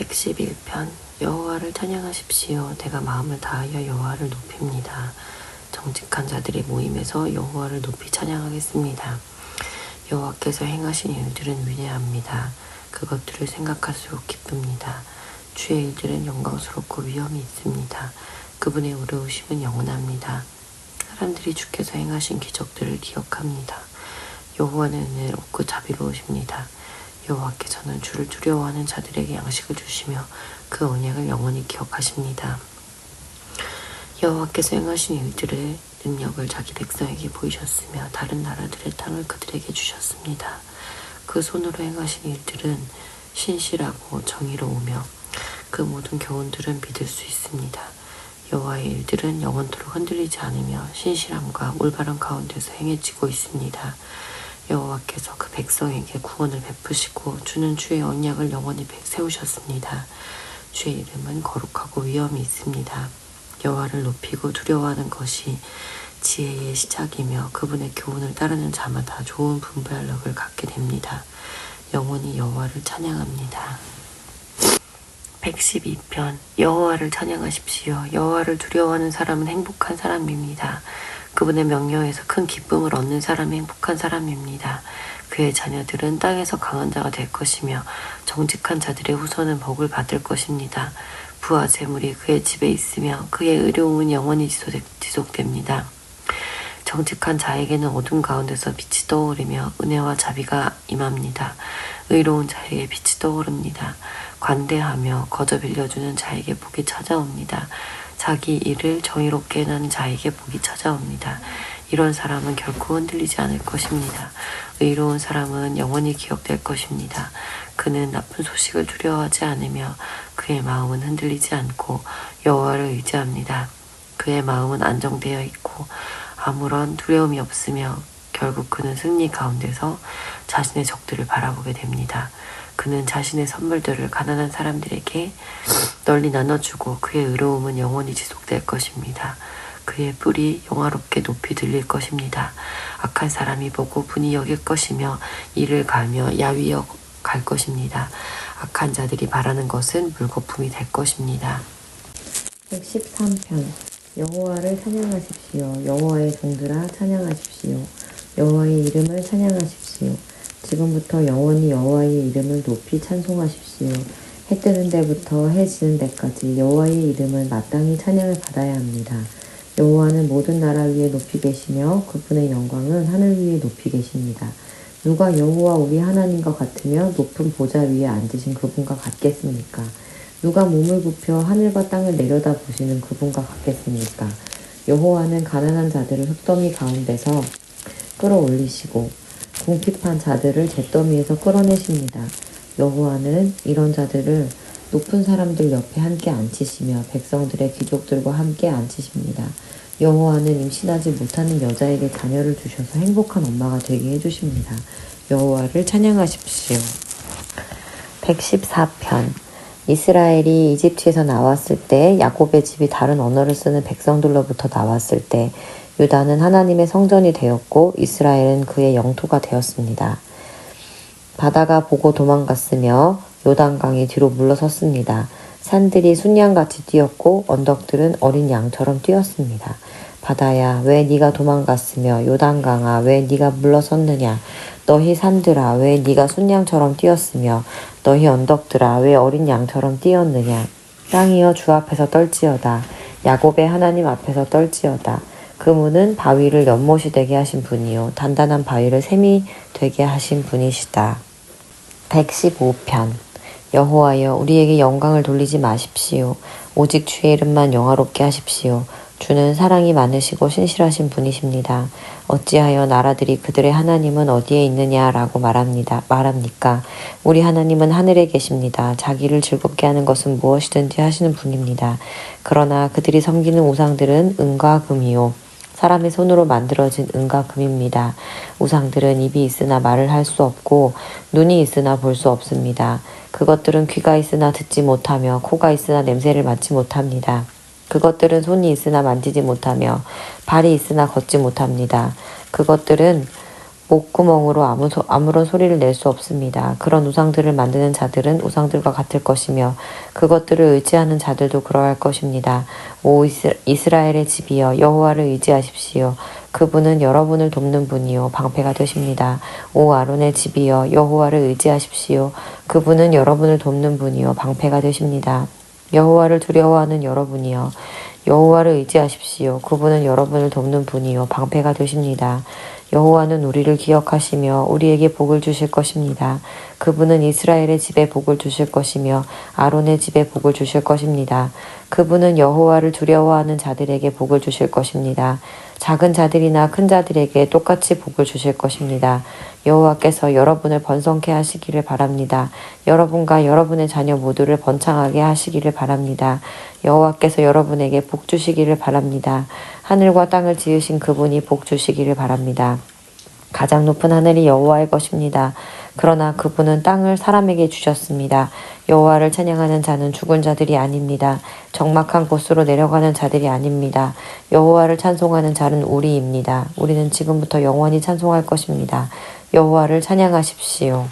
111편 여호와를 찬양하십시오. 내가 마음을 다하여 여호와를 높입니다. 정직한 자들의 모임에서 여호와를 높이 찬양하겠습니다. 여호와께서 행하신 일들은 위대합니다. 그것들을 생각할수록 기쁩니다. 주의 일들은 영광스럽고 위엄이 있습니다. 그분의 의로우심은 영원합니다. 사람들이 주께서 행하신 기적들을 기억합니다. 여호와는 은혜롭고 자비로우십니다. 여호와께서는 주를 두려워하는 자들에게 양식을 주시며 그 언약을 영원히 기억하십니다. 여호와께서 행하신 일들의 능력을 자기 백성에게 보이셨으며 다른 나라들의 땅을 그들에게 주셨습니다. 그 손으로 행하신 일들은 신실하고 정의로우며 그 모든 교훈들은 믿을 수 있습니다. 여호와의 일들은 영원토록 흔들리지 않으며 신실함과 올바른 가운데서 행해지고 있습니다. 여호와께서 그 백성에게 구원을 베푸시고 주는 주의 언약을 영원히 세우셨습니다. 주의 이름은 거룩하고 위엄이 있습니다. 여호와를 높이고 두려워하는 것이 지혜의 시작이며 그분의 교훈을 따르는 자마다 좋은 분별력을 갖게 됩니다. 영원히 여호와를 찬양합니다. 112편 여호와를 찬양하십시오. 여호와를 두려워하는 사람은 행복한 사람입니다. 그분의 명령에서 큰 기쁨을 얻는 사람이 행복한 사람입니다. 그의 자녀들은 땅에서 강한 자가 될 것이며 정직한 자들의 후손은 복을 받을 것입니다. 부와 재물이 그의 집에 있으며 그의 의로움은 영원히 지속됩니다. 정직한 자에게는 어둠 가운데서 빛이 떠오르며 은혜와 자비가 임합니다. 의로운 자에게 빛이 떠오릅니다. 관대하며 거저 빌려주는 자에게 복이 찾아옵니다. 자기 일을 정의롭게 하는 자에게 복이 찾아옵니다. 이런 사람은 결코 흔들리지 않을 것입니다. 의로운 사람은 영원히 기억될 것입니다. 그는 나쁜 소식을 두려워하지 않으며 그의 마음은 흔들리지 않고 여호와를 의지합니다. 그의 마음은 안정되어 있고 아무런 두려움이 없으며 결국 그는 승리 가운데서 자신의 적들을 바라보게 됩니다. 그는 자신의 선물들을 가난한 사람들에게 널리 나눠주고 그의 의로움은 영원히 지속될 것입니다. 그의 뿔이 영화롭게 높이 들릴 것입니다. 악한 사람이 보고 분이 여길 것이며 이를 가며 야위어 갈 것입니다. 악한 자들이 바라는 것은 물거품이 될 것입니다. 113편 여호와를 찬양하십시오. 여호와의 종들아 찬양하십시오. 여호와의 이름을 찬양하십시오. 지금부터 영원히 여호와의 이름을 높이 찬송하십시오. 해 뜨는 데부터 해 지는 데까지 여호와의 이름을 마땅히 찬양을 받아야 합니다. 여호와는 모든 나라 위에 높이 계시며 그분의 영광은 하늘 위에 높이 계십니다. 누가 여호와 우리 하나님과 같으며 높은 보좌 위에 앉으신 그분과 같겠습니까? 누가 몸을 굽혀 하늘과 땅을 내려다 보시는 그분과 같겠습니까? 여호와는 가난한 자들을 흙더미 가운데서 끌어올리시고 궁핍한 자들을 잿더미에서 끌어내십니다. 여호와는 이런 자들을 높은 사람들 옆에 함께 앉히시며 백성들의 귀족들과 함께 앉히십니다. 여호와는 임신하지 못하는 여자에게 자녀를 주셔서 행복한 엄마가 되게 해주십니다. 여호와를 찬양하십시오. 114편 이스라엘이 이집트에서 나왔을 때 야곱의 집이 다른 언어를 쓰는 백성들로부터 나왔을 때 유다는 하나님의 성전이 되었고 이스라엘은 그의 영토가 되었습니다. 바다가 보고 도망갔으며 요단강이 뒤로 물러섰습니다. 산들이 순양같이 뛰었고 언덕들은 어린 양처럼 뛰었습니다. 바다야 왜 네가 도망갔으며 요단강아 왜 네가 물러섰느냐 너희 산들아 왜 네가 순양처럼 뛰었으며 너희 언덕들아 왜 어린 양처럼 뛰었느냐 땅이여 주 앞에서 떨지어다 야곱의 하나님 앞에서 떨지어다 그분은 바위를 연못이 되게 하신 분이요 단단한 바위를 샘이 되게 하신 분이시다. 115편 여호와여 우리에게 영광을 돌리지 마십시오. 오직 주의 이름만 영화롭게 하십시오. 주는 사랑이 많으시고 신실하신 분이십니다. 어찌하여 나라들이 그들의 하나님은 어디에 있느냐라고 말합니다. 말합니까? 우리 하나님은 하늘에 계십니다. 자기를 즐겁게 하는 것은 무엇이든지 하시는 분입니다. 그러나 그들이 섬기는 우상들은 은과 금이요. 사람의 손으로 만들어진 은과 금입니다. 우상들은 입이 있으나 말을 할 수 없고 눈이 있으나 볼 수 없습니다. 그것들은 귀가 있으나 듣지 못하며 코가 있으나 냄새를 맡지 못합니다. 그것들은 손이 있으나 만지지 못하며 발이 있으나 걷지 못합니다. 그것들은 목구멍으로 아무 소, 아무런 소리를 낼 수 없습니다. 그런 우상들을 만드는 자들은 우상들과 같을 것이며 그것들을 의지하는 자들도 그러할 것입니다. 오 이스, 이스라엘의 집이여 여호와를 의지하십시오. 그분은 여러분을 돕는 분이요 방패가 되십니다. 오 아론의 집이여 여호와를 의지하십시오. 그분은 여러분을 돕는 분이요 방패가 되십니다. 여호와를 두려워하는 여러분이여 여호와를 의지하십시오. 그분은 여러분을 돕는 분이요 방패가 되십니다. 여호와는 우리를 기억하시며 우리에게 복을 주실 것입니다. 그분은 이스라엘의 집에 복을 주실 것이며 아론의 집에 복을 주실 것입니다. 그분은 여호와를 두려워하는 자들에게 복을 주실 것입니다. 작은 자들이나 큰 자들에게 똑같이 복을 주실 것입니다. 여호와께서 여러분을 번성케 하시기를 바랍니다. 여러분과 여러분의 자녀 모두를 번창하게 하시기를 바랍니다. 여호와께서 여러분에게 복 주시기를 바랍니다. 하늘과 땅을 지으신 그분이 복 주시기를 바랍니다. 가장 높은 하늘이 여호와의 것입니다. 그러나 그분은 땅을 사람에게 주셨습니다. 여호와를 찬양하는 자는 죽은 자들이 아닙니다. 적막한 곳으로 내려가는 자들이 아닙니다. 여호와를 찬송하는 자는 우리입니다. 우리는 지금부터 영원히 찬송할 것입니다. 여호와를 찬양하십시오.